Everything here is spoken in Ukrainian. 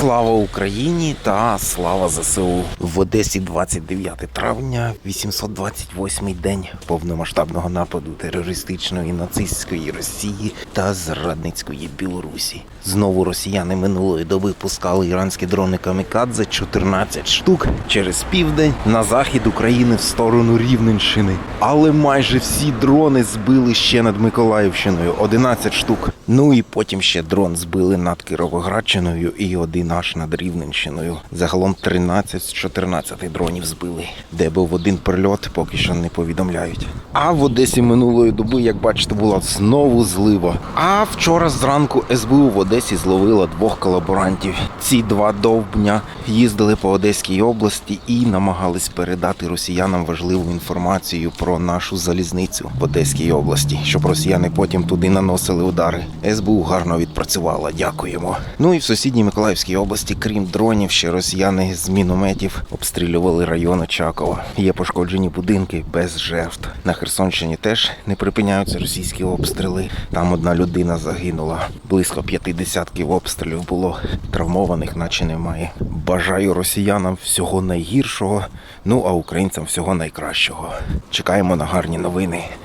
Слава Україні та слава ЗСУ в Одесі 29 травня, 828 день повномасштабного нападу терористичної нацистської Росії та зрадницької Білорусі. Знову росіяни минулої доби пускали іранські дрони камікадзе 14 штук через південь на захід України в сторону Рівненщини. Але майже всі дрони збили ще над Миколаївщиною 11 штук. Ну і потім ще дрон збили над Кіровоградщиною і один аж над Рівненщиною. Загалом 13 з 14 дронів збили. Де був один прильот, поки що не повідомляють. А в Одесі минулої доби, як бачите, була знову злива. А вчора зранку СБУ в Одесі зловила двох колаборантів. Ці два довбня їздили по Одеській області і намагались передати росіянам важливу інформацію про нашу залізницю в Одеській області, щоб росіяни потім туди наносили удари. СБУ гарно відпрацювала. Дякуємо. Ну і в сусідній Миколаївській області, крім дронів, ще росіяни з мінометів обстрілювали район Очакова. Є пошкоджені будинки без жертв. На Херсонщині теж не припиняються російські обстріли. Там одна людина загинула. Близько п'яти десятків обстрілів було. Травмованих, наче немає. Бажаю росіянам всього найгіршого. Ну а українцям всього найкращого. Чекаємо на гарні новини.